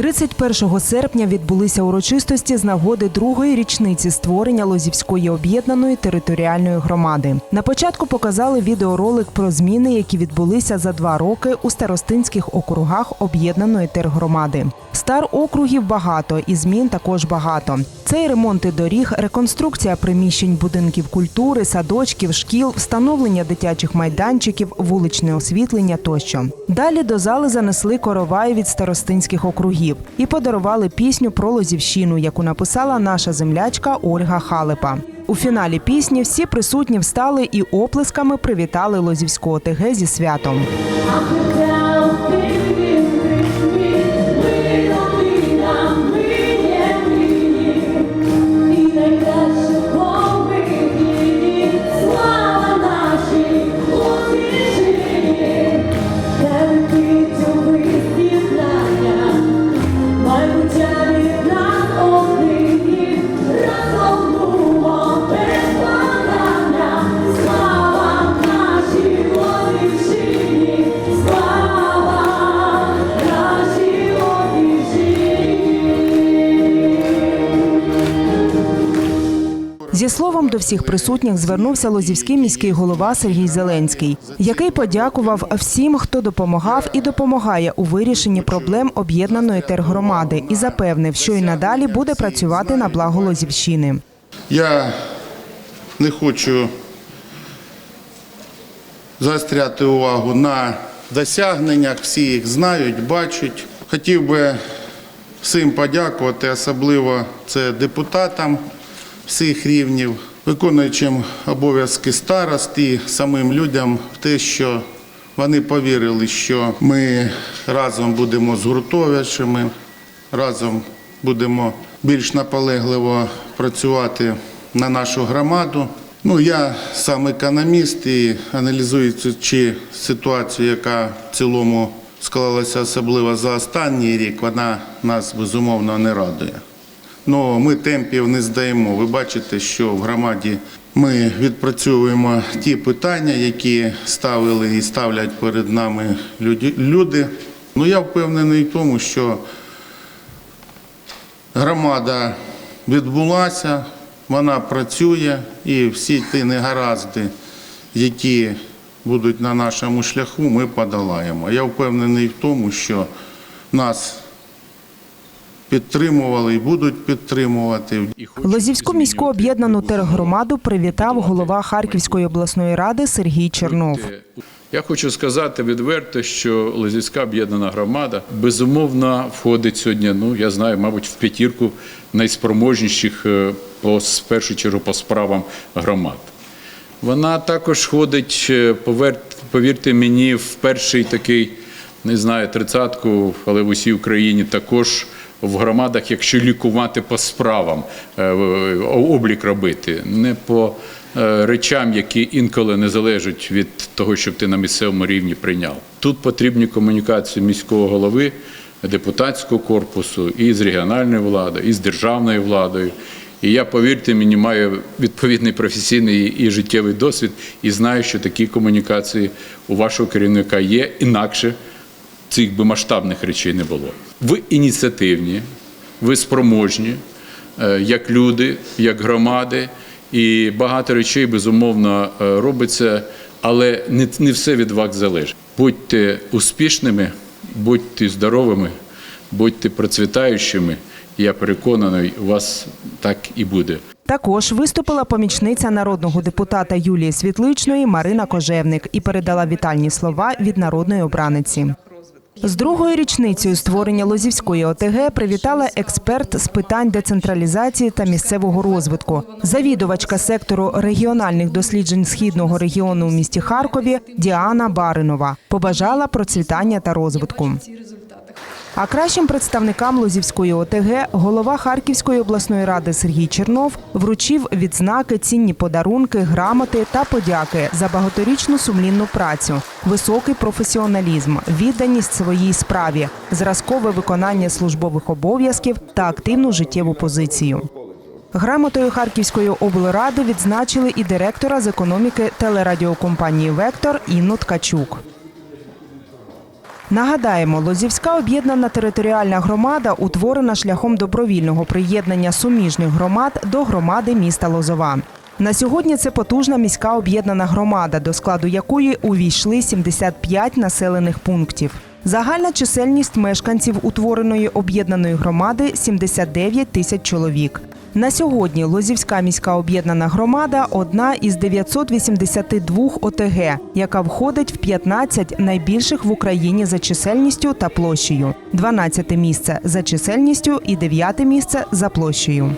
31 серпня відбулися урочистості з нагоди другої річниці створення Лозівської об'єднаної територіальної громади. На початку показали відеоролик про зміни, які відбулися за два роки у старостинських округах об'єднаної тергромади. Стар округів багато і змін також багато. Це і ремонти доріг, реконструкція приміщень будинків культури, садочків, шкіл, встановлення дитячих майданчиків, вуличне освітлення тощо. Далі до зали занесли коровай від старостинських округів і подарували пісню про Лозівщину, яку написала наша землячка Ольга Халепа. У фіналі пісні всі присутні встали і оплесками привітали Лозівську ОТГ зі святом. До всіх присутніх звернувся лозівський міський голова Сергій Зеленський, який подякував всім, хто допомагав і допомагає у вирішенні проблем об'єднаної тергромади, і запевнив, що й надалі буде працювати на благо Лозівщини. Я не хочу заостряти увагу на досягненнях, всі їх знають, бачать. Хотів би всім подякувати, особливо це депутатам всіх рівнів, виконуючим обов'язки старост і самим людям в те, що вони повірили, що ми разом будемо згуртовішими, разом будемо більш наполегливо працювати на нашу громаду. Ну, я сам економіст і аналізуючи ситуацію, яка в цілому склалася особливо за останній рік, вона нас безумовно не радує. Ну, ми темпів не здаємо. Ви бачите, що в громаді ми відпрацьовуємо ті питання, які ставили і ставлять перед нами люди. Ну, я впевнений в тому, що громада відбулася, вона працює, і всі ті негаразди, які будуть на нашому шляху, ми подолаємо. Я впевнений в тому, що нас підтримували і будуть підтримувати. Лозівську міську об'єднану тергромаду привітав голова Харківської обласної ради Сергій Чернов. Я хочу сказати відверто, що Лозівська об'єднана громада безумовно входить сьогодні. Ну я знаю, мабуть, в п'ятірку найспроможніших е, по в першу чергу по справам громад. Вона також ходить, е, повірте мені, в перший такий, не знаю, тридцятку, але в усій Україні також в громадах, якщо лікувати по справам, е, облік робити, не по е, речам, які інколи не залежать від того, щоб ти на місцевому рівні прийняв. Тут потрібні комунікації міського голови, депутатського корпусу і з регіональною владою, і з державною владою. І я, повірте мені, маю відповідний професійний і життєвий досвід, і знаю, що такі комунікації у вашого керівника є інакше цих би масштабних речей не було. Ви ініціативні, ви спроможні, е, як люди, як громади, і багато речей безумовно е, робиться, але не, все від вас залежить. Будьте успішними, будьте здоровими, будьте процвітаючими. Я переконаний, у вас так і буде. Також виступила помічниця народного депутата Юлії Світличної Марина Кожевник і передала вітальні слова від народної обраниці. З другою річницею створення Лозівської ОТГ привітала експерт з питань децентралізації та місцевого розвитку, завідувачка сектору регіональних досліджень східного регіону у місті Харкові Діана Баринова. Побажала процвітання та розвитку. А кращим представникам Лозівської ОТГ голова Харківської обласної ради Сергій Чернов вручив відзнаки, цінні подарунки, грамоти та подяки за багаторічну сумлінну працю, високий професіоналізм, відданість своїй справі, зразкове виконання службових обов'язків та активну життєву позицію. Грамотою Харківської облради відзначили і директора з економіки телерадіокомпанії Вектор Інну Ткачук. Нагадаємо, Лозівська об'єднана територіальна громада утворена шляхом добровільного приєднання суміжних громад до громади міста Лозова. На сьогодні це потужна міська об'єднана громада, до складу якої увійшли 75 населених пунктів. Загальна чисельність мешканців утвореної об'єднаної громади 79 тисяч чоловік. На сьогодні Лозівська міська об'єднана громада одна із 982 ОТГ, яка входить в 15 найбільших в Україні за чисельністю та площею, 12 місце за чисельністю і 9 місце за площею.